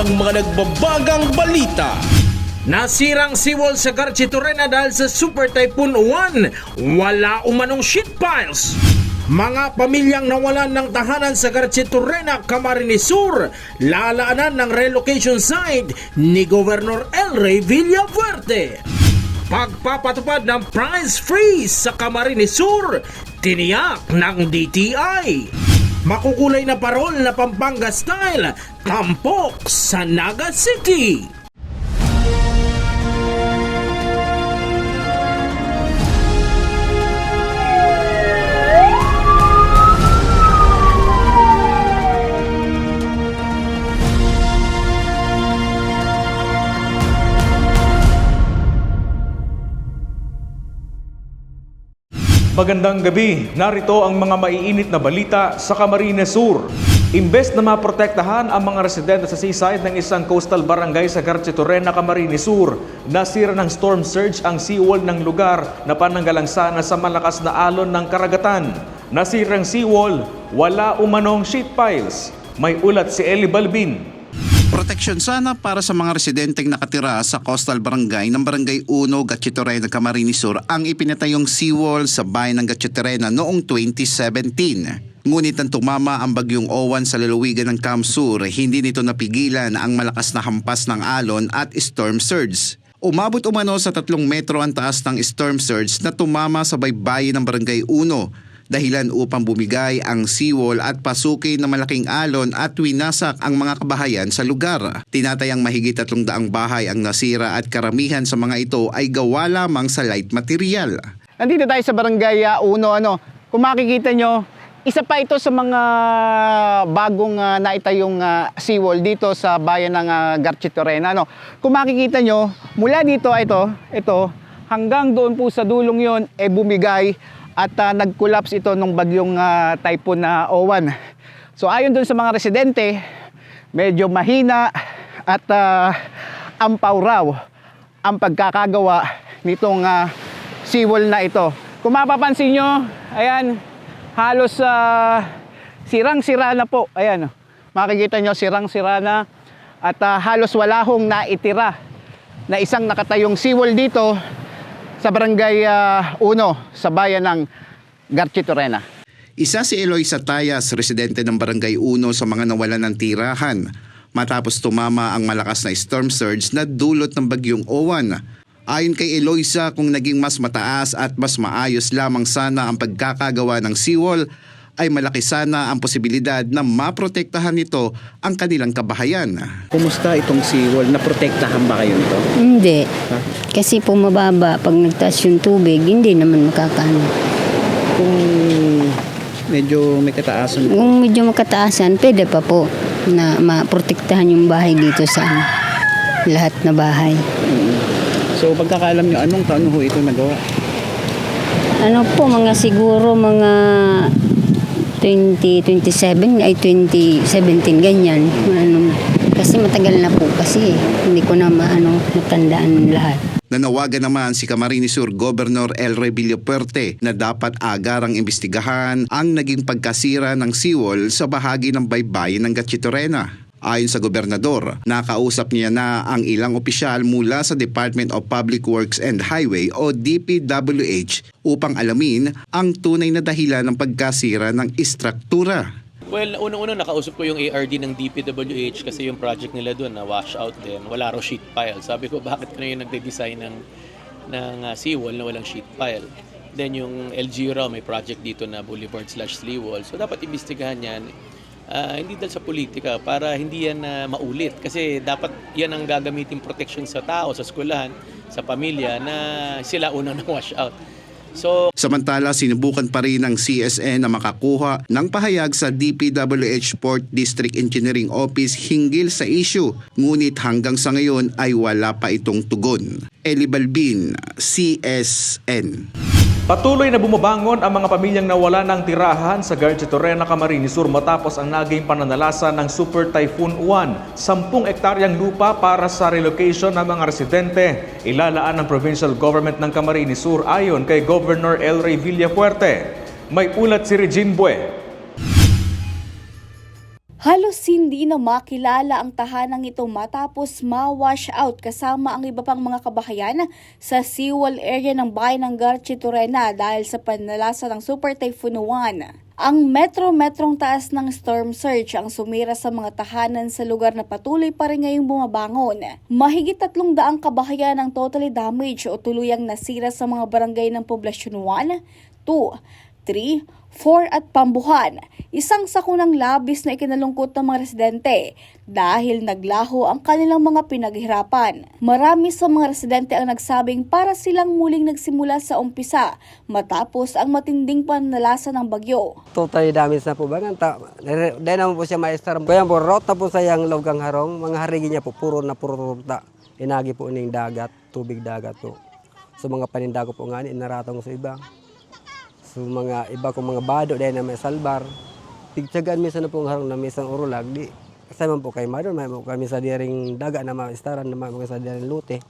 ng mga nagbabagang balita. Nasirang seawall sa Garchitorena dahil sa Super Typhoon 1. Wala umanong shit piles. Mga pamilyang nawalan ng tahanan sa Garchitorena, Camarines Sur, lalaanan ng relocation site ni Governor El Rey Villafuerte. Pagpapatupad ng price freeze sa Camarines Sur, tiniyak ng DTI. Makukulay na parol na Pampanga style, tampok sa Naga City. Magandang gabi. Narito ang mga maiinit na balita sa Camarines Sur. Imbes na maprotektahan ang mga residente sa seaside ng isang coastal barangay sa Garchitorena, Camarines Sur, nasira ng storm surge ang seawall ng lugar na pananggalang sana sa malakas na alon ng karagatan. Nasirang seawall, wala umanong sheet piles. May ulat si Eli Balbin. Proteksyon sana para sa mga residenteng nakatira sa coastal barangay ng Barangay 1, Gatchiterena, Camarines Sur ang ipinatayong seawall sa bayan ng Gatchiterena noong 2017. Ngunit nang tumama ang bagyong Owan sa lalawigan ng Kamsur, hindi nito napigilan ang malakas na hampas ng alon at storm surge. Umabot umano sa tatlong metro ang taas ng storm surge na tumama sa baybayin ng Barangay 1 dahilan upang bumigay ang seawall at pasukin ng malaking alon at winasak ang mga kabahayan sa lugar. Tinatayang mahigit tatlong daang bahay ang nasira at karamihan sa mga ito ay gawa lamang sa light material. Nandito tayo sa Barangay ah, Uno. Ano, kung makikita nyo, isa pa ito sa mga bagong uh, naitayong ah, seawall dito sa bayan ng uh, Garchitorena. Ano, kung makikita nyo, mula dito, ito, ito, hanggang doon po sa dulong yon eh bumigay at ah, nag-collapse ito nung bagyong ah, typhoon na Owan. So ayon doon sa mga residente, medyo mahina at ah, ampaw raw ang pagkakagawa nitong ah, seawall na ito. Kung mapapansin nyo, ayan, halos ah, sirang-sira na po. Ayan, makikita nyo sirang-sira na at ah, halos wala hong naitira na isang nakatayong seawall dito sa barangay 1 sa bayan ng Garchitorena. Isa si Eloy Satayas, residente ng Barangay 1 sa mga nawalan ng tirahan matapos tumama ang malakas na storm surge na dulot ng bagyong Owan. Ayon kay Eloisa, kung naging mas mataas at mas maayos lamang sana ang pagkakagawa ng seawall, ay malaki sana ang posibilidad na maprotektahan nito ang kanilang kabahayan. Kumusta itong seawall? Naprotektahan ba kayo nito? Hindi. Kasi po mababa. Pag nagtaas yung tubig, hindi naman makakano. Kung medyo may kataasan, Kung medyo makataasan, pwede pa po na maprotektahan yung bahay dito sa ano, lahat na bahay. so pagkakaalam nyo, anong taon ho ito nagawa? Ano po, mga siguro mga 2027 ay 2017 ganyan. Ano, kasi matagal na po kasi hindi ko na maano natandaan lahat. Nanawagan naman si Sur Governor El Rey Villapuerte na dapat agarang imbestigahan ang naging pagkasira ng seawall sa bahagi ng baybayin ng Gatchitorena. Ayon sa gobernador, nakausap niya na ang ilang opisyal mula sa Department of Public Works and Highway o DPWH upang alamin ang tunay na dahilan ng pagkasira ng istruktura. Well, unang-una nakausap ko yung ARD ng DPWH kasi yung project nila doon na wash out din. Wala raw sheet pile. Sabi ko, bakit ka na yung nagde-design ng, ng uh, seawall na walang sheet pile? Then yung LGU raw may project dito na boulevard slash seawall. So dapat imbestigahan yan. Ah, hindi dahil sa politika para hindi yan na maulit. Kasi dapat yan ang gagamitin protection sa tao, sa eskwelahan, sa pamilya na sila unang na-wash out. So Samantala, sinubukan pa rin ng CSN na makakuha ng pahayag sa DPWH Port District Engineering Office hinggil sa issue. Ngunit hanggang sa ngayon ay wala pa itong tugon. Eli Balbin, CSN. Patuloy na bumabangon ang mga pamilyang nawala ng tirahan sa Garchitorena, Camarines Sur matapos ang naging pananalasa ng Super Typhoon 1. Sampung ektaryang lupa para sa relocation ng mga residente. Ilalaan ng provincial government ng Camarines Sur ayon kay Governor El Rey Villafuerte. May ulat si Regine Bue. Halos hindi na makilala ang tahanang ito matapos ma-wash out kasama ang iba pang mga kabahayan sa seawall area ng bayan ng Garchitorena dahil sa panalasa ng Super Typhoon 1. Ang metro-metrong taas ng storm surge ang sumira sa mga tahanan sa lugar na patuloy pa rin ngayong bumabangon. Mahigit tatlong daang kabahayan ang totally damaged o tuluyang nasira sa mga barangay ng Poblasyon 1, 2, 3, 4 at Pambuhan. Isang sakunang labis na ikinalungkot ng mga residente dahil naglaho ang kanilang mga pinaghirapan. Marami sa mga residente ang nagsabing para silang muling nagsimula sa umpisa matapos ang matinding pananalasa ng bagyo. Totally damage na po ba? Dahil naman po siya maestar. Kaya po, route na po sayang Lawgang Harong. Mga harigi niya po, puro na puro ruta. Inagi po ning dagat, tubig dagat po. So mga panindago po nga ko sa iba. So mga iba kong mga bado dahil na may salbar. Tigtsagaan minsan na po ang harong na minsan urulag. Di, kasi man po kay Madon, may mo kami sa daga na maistaran na mga sa diaring lute.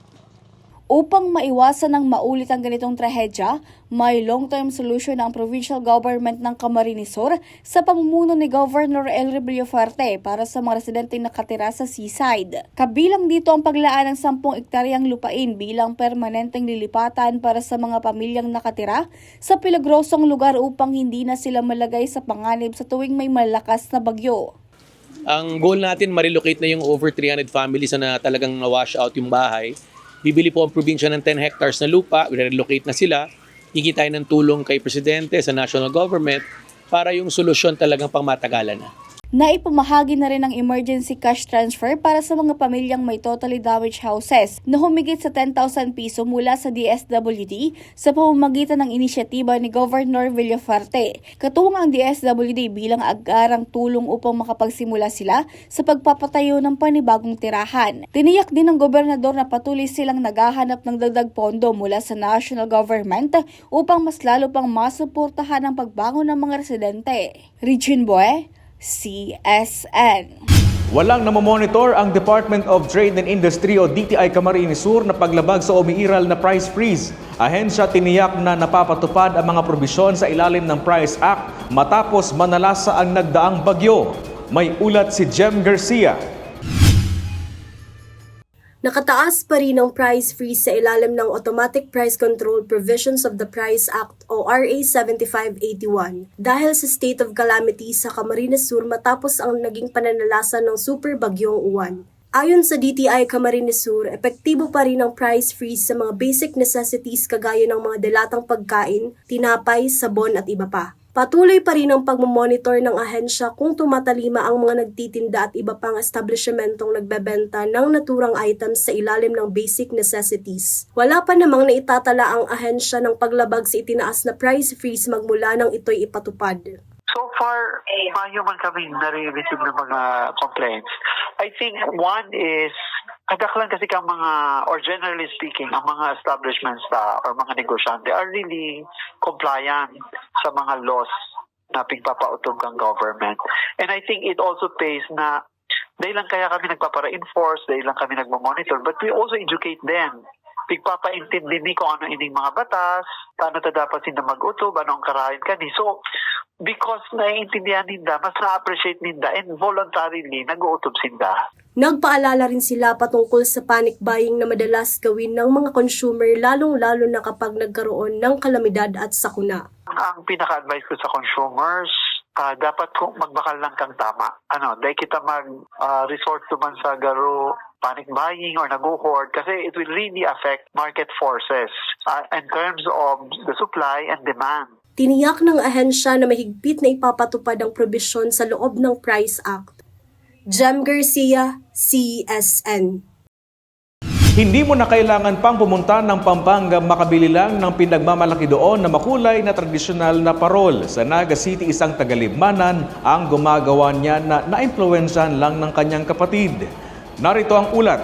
Upang maiwasan ng maulit ang ganitong trahedya, may long-term solution ang provincial government ng Camarines Sur sa pamumuno ni Governor El Rebello Fuerte para sa mga residenteng nakatira sa seaside. Kabilang dito ang paglaan ng 10 ektaryang lupain bilang permanenteng lilipatan para sa mga pamilyang nakatira sa pilagrosong lugar upang hindi na sila malagay sa panganib sa tuwing may malakas na bagyo. Ang goal natin, marilocate na yung over 300 families na talagang na-wash out yung bahay. Bibili po ang probinsya ng 10 hectares na lupa, relocate na sila. Hingi tayo ng tulong kay Presidente sa national government para yung solusyon talagang pangmatagalan na. Naipamahagi na rin ang emergency cash transfer para sa mga pamilyang may totally damaged houses na humigit sa 10,000 piso mula sa DSWD sa pamamagitan ng inisyatiba ni Governor Villafarte. Katuwang ang DSWD bilang agarang tulong upang makapagsimula sila sa pagpapatayo ng panibagong tirahan. Tiniyak din ng gobernador na patuloy silang naghahanap ng dagdag pondo mula sa national government upang mas lalo pang masuportahan ang pagbangon ng mga residente. Regine Boy, CSN. Walang namomonitor ang Department of Trade and Industry o DTI Camarines Sur na paglabag sa umiiral na price freeze. Ahensya tiniyak na napapatupad ang mga probisyon sa ilalim ng Price Act matapos manalasa ang nagdaang bagyo. May ulat si Jem Garcia. Nakataas pa rin ang price freeze sa ilalim ng Automatic Price Control Provisions of the Price Act o RA 7581 dahil sa state of calamity sa Camarines Sur matapos ang naging pananalasa ng super bagyong uwan. Ayon sa DTI Camarines Sur, epektibo pa rin ang price freeze sa mga basic necessities kagaya ng mga delatang pagkain, tinapay, sabon at iba pa. Patuloy pa rin ang pagmamonitor ng ahensya kung tumatalima ang mga nagtitinda at iba pang establishmentong nagbebenta ng naturang items sa ilalim ng basic necessities. Wala pa namang naitatala ang ahensya ng paglabag sa itinaas na price freeze magmula nang ito'y ipatupad. So far, mayo man kami nare-receive ng mga complaints. I think one is, kadaklan kasi ka mga, or generally speaking, ang mga establishments na, or mga negosyante are really compliant sa mga laws na pigpapautog ng government. And I think it also pays na dahil lang kaya kami nagpapara-enforce, dahil lang kami nagmamonitor, but we also educate them pigpapaintindi ni kung ano ining mga batas, paano ta dapat sinda mag-utob, ano ang karahin kani. So, because naiintindihan ninda, mas na-appreciate ninda and voluntarily nag-uutob sinda. Nagpaalala rin sila patungkol sa panic buying na madalas gawin ng mga consumer lalong-lalo na kapag nagkaroon ng kalamidad at sakuna. Ang pinaka-advice ko sa consumers, ah, dapat kung magbakal lang kang tama. Ano, dahil kita mag-resort to man sa garo panic buying or nag-hoard kasi it will really affect market forces ah, in terms of the supply and demand. Tiniyak ng ahensya na mahigpit na ipapatupad ang probisyon sa loob ng Price Act. Jem Garcia, CSN. Hindi mo na kailangan pang pumunta ng Pampanga makabili lang ng pinagmamalaki doon na makulay na tradisyonal na parol. Sa Naga City, isang tagalibmanan ang gumagawa niya na naimpluwensyahan lang ng kanyang kapatid. Narito ang ulat.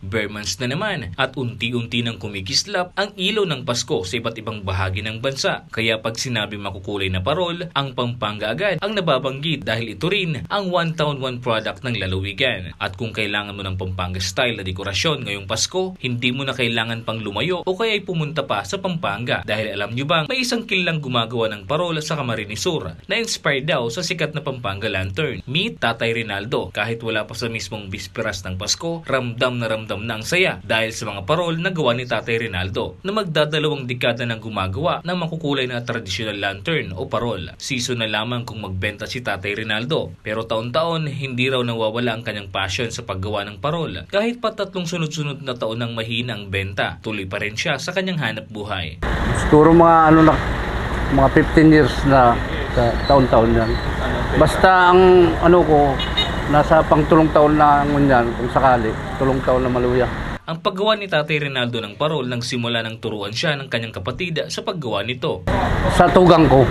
Bare na naman at unti-unti nang kumikislap ang ilaw ng Pasko sa iba't ibang bahagi ng bansa. Kaya pag sinabi makukulay na parol, ang Pampanga agad ang nababanggit dahil ito rin ang one town one product ng lalawigan. At kung kailangan mo ng Pampanga style na dekorasyon ngayong Pasko, hindi mo na kailangan pang lumayo o kaya ay pumunta pa sa Pampanga. Dahil alam nyo bang may isang kilang gumagawa ng parol sa Camarines Sur na inspired daw sa sikat na Pampanga lantern. Meet Tatay Rinaldo. Kahit wala pa sa mismong bisperas ng Pasko, ramdam na ramdam na ang saya dahil sa mga parol na gawa ni Tatay Rinaldo na magdadalawang dekada nang gumagawa ng makukulay na traditional lantern o parol. Season na lamang kung magbenta si Tatay Rinaldo. Pero taon-taon, hindi raw nawawala ang kanyang passion sa paggawa ng parol. Kahit pa tatlong sunod-sunod na taon ng mahina ang benta, tuloy pa rin siya sa kanyang hanap buhay. Siguro mga ano na, mga 15 years na taon-taon yan. Basta ang ano ko, nasa pang tulong taon na ngunyan, kung sakali, tulong taon na maluya. Ang paggawa ni Tatay Rinaldo ng parol nang simula ng turuan siya ng kanyang kapatid sa paggawa nito. Sa tugang ko,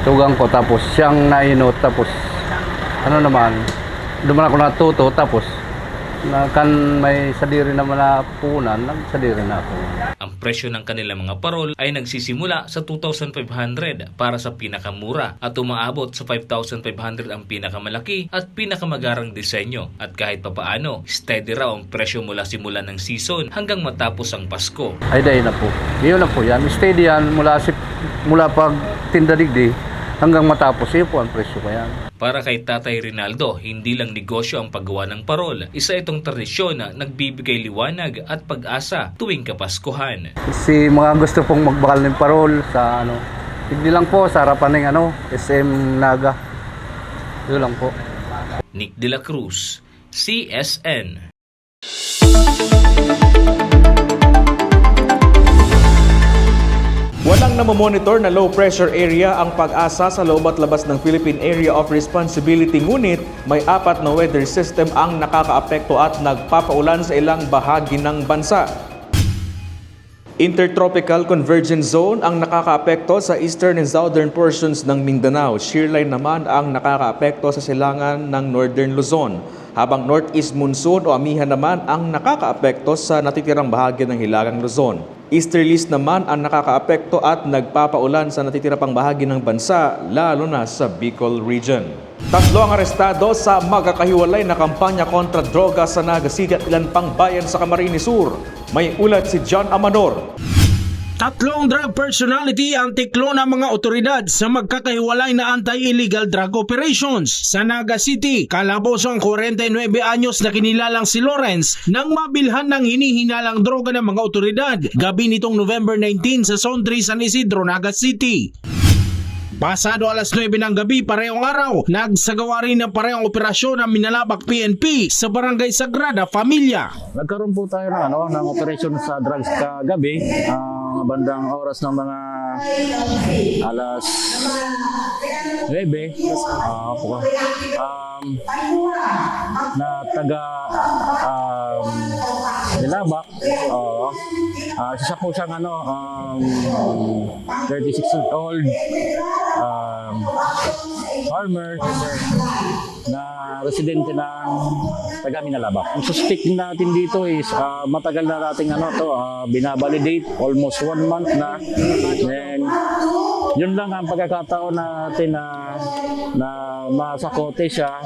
tugang ko, tapos siyang nainot, tapos ano naman, doon ako natuto, tapos na kan may sadiri naman na punan, nagsadiri na ako. Ang presyo ng kanilang mga parol ay nagsisimula sa 2,500 para sa pinakamura at umaabot sa 5,500 ang pinakamalaki at pinakamagarang disenyo. At kahit papaano, steady raw ang presyo mula simula ng season hanggang matapos ang Pasko. Ay dahil na po. Yun na po yan. Steady yan mula, si, mula pag tindadigdi hanggang matapos. Yun po ang presyo ko yan. Para kay Tatay Rinaldo, hindi lang negosyo ang paggawa ng parol. Isa itong tradisyon na nagbibigay liwanag at pag-asa tuwing Kapaskuhan. Si mga gusto pong magbakal ng parol sa ano, hindi lang po sa harapan ng ano, SM Naga. Yun lang po. Nick De La Cruz, CSN. Walang namomonitor na low pressure area ang pag-asa sa loob at labas ng Philippine Area of Responsibility ngunit may apat na weather system ang nakakaapekto at nagpapaulan sa ilang bahagi ng bansa. Intertropical Convergence Zone ang nakakaapekto sa eastern and southern portions ng Mindanao. Shearline naman ang nakakaapekto sa silangan ng northern Luzon. Habang northeast monsoon o amihan naman ang nakakaapekto sa natitirang bahagi ng hilagang Luzon. Easterlies naman ang nakakaapekto at nagpapaulan sa natitira bahagi ng bansa, lalo na sa Bicol region. Tatlo ang arestado sa magkakahiwalay na kampanya kontra droga sa Naga City at ilan pang bayan sa Camarines Sur. May ulat si John Amador. Tatlong drug personality ang tiklo ng mga otoridad sa magkakahiwalay na anti-illegal drug operations sa Naga City. Kalabos ang 49 anyos na kinilalang si Lawrence nang mabilhan ng hinihinalang droga ng mga otoridad gabi nitong November 19 sa 3 San Isidro, Naga City. Pasado alas 9 ng gabi, parehong araw, nagsagawa rin ng parehong operasyon ng Minalabak PNP sa Barangay Sagrada Familia. Nagkaroon po tayo ng, ano, ng operation sa drugs kagabi, ah, bandang oras ng mga alas 9. Ah, po, um, na taga um, Nilabak. Oo. Ah, isa po siyang ano, um, 36 years old um, farmer na residente ng taga Minalabak. Ang suspect natin dito is ah, matagal na nating ano to, ah, binabalidate almost one month na. Then yun lang ang pagkakataon natin na na masakote siya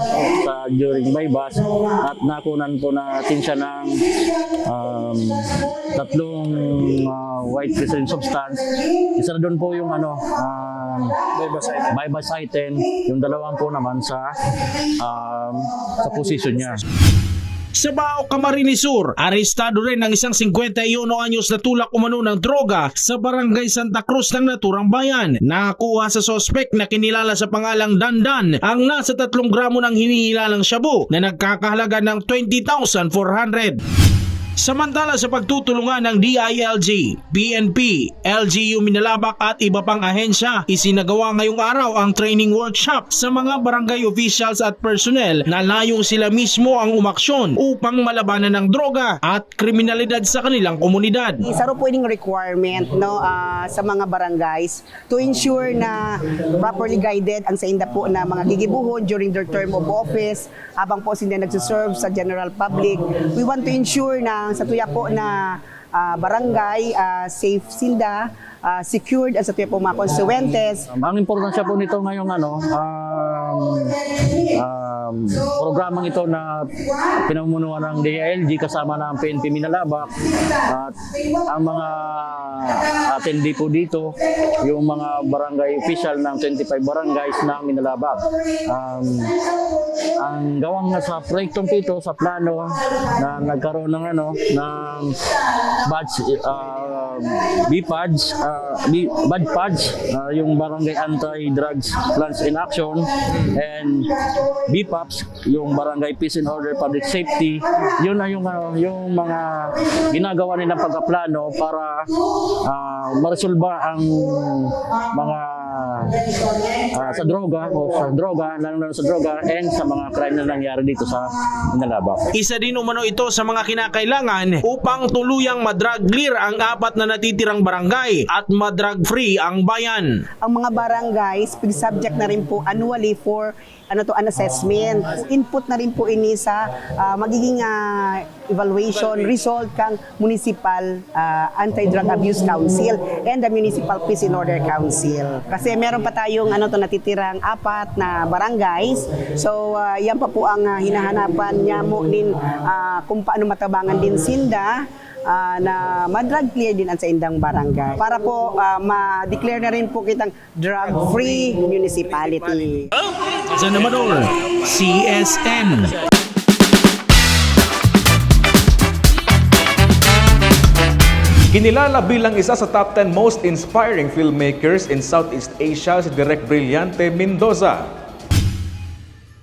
sa during bypass at nakunan po natin siya ng um, tatlong ah, white crystalline substance. Isa na doon po yung ano um, bypass item. Yung dalawang po naman sa um, sa position niya. Sa Bao, Camarines Sur, arestado rin ng isang 51 anyos na tulak umano ng droga sa barangay Santa Cruz ng naturang bayan. Nakakuha sa sospek na kinilala sa pangalang Dandan ang nasa 3 gramo ng hinihilalang shabu na nagkakahalaga ng 20,400. Samantala sa pagtutulungan ng DILG, PNP, LGU Minalabak at iba pang ahensya, isinagawa ngayong araw ang training workshop sa mga barangay officials at personnel na layong sila mismo ang umaksyon upang malabanan ng droga at kriminalidad sa kanilang komunidad. Isa po yung requirement no, ah, sa mga barangays to ensure na properly guided ang sa inda po na mga gigibuhon during their term of office habang po sila nagsiserve sa general public. We want to ensure na sa tuya po na ah, barangay, ah, safe sinda, ah, secured ang sa tuya po mga konsuwentes. Um, ang importansya po nito ngayong ano, um, um, programang ito na pinamunuan ng DILG kasama ng PNP Minalabak at ang mga attendee po dito, yung mga barangay official ng 25 barangays ng Minalabak. Um, ang gawang sa proyektong ito sa plano na nagkaroon ng ano ng badge uh, BPADS uh, B- badge pads uh, yung barangay anti-drugs plans in action and BPAPs yung barangay peace and order public safety yun na yung ano, yung mga ginagawa nilang pagkaplano para uh, maresolba ang mga ah, sa droga o sa droga lalo na sa droga and sa mga crime na nangyari dito sa Minalabak. Isa din umano ito sa mga kinakailangan upang tuluyang madrag clear ang apat na natitirang barangay at madrag free ang bayan. ang mga barangays subject na rin po annually for ano to an assessment. Input na rin po ini sa ah, magiging ah, evaluation result kang municipal ah, anti-drug abuse council and the municipal peace and order council. Kasi meron pa tayong ano to natitirang apat na barangays. So ah, yan pa po ang ah, hinahanapan niya mo din ah, kung paano matabangan din sinda ah, na madrag clear din ang sa indang barangay para po ah, ma-declare na rin po kitang drug-free municipality. San Amador, CSN. Kinilala bilang isa sa top 10 most inspiring filmmakers in Southeast Asia si Direk Brillante Mendoza.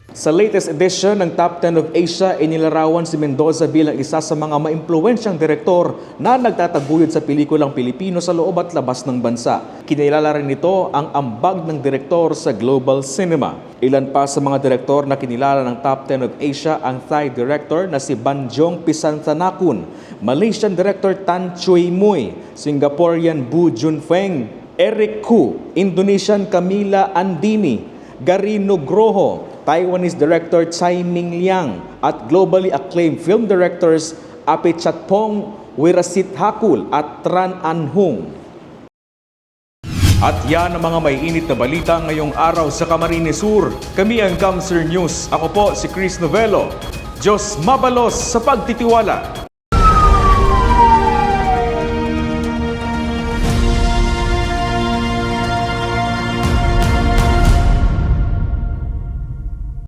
Sa latest edition ng Top 10 of Asia, inilarawan si Mendoza bilang isa sa mga maimpluwensyang direktor na nagtataguyod sa pelikulang Pilipino sa loob at labas ng bansa. Kinilala rin nito ang ambag ng direktor sa global cinema. Ilan pa sa mga direktor na kinilala ng Top 10 of Asia ang Thai director na si Banjong Pisantanakun, Malaysian director Tan Chui Mui, Singaporean Bu Junfeng, Eric Ku, Indonesian Camila Andini, Garino Groho, Taiwanese director Tsai Ming Liang at globally acclaimed film directors Apichatpong Wirasit Hakul at Tran An Hung. At yan ang mga may init na balita ngayong araw sa Camarines Sur. Kami ang Kamser News. Ako po si Chris Novello. Diyos mabalos sa pagtitiwala.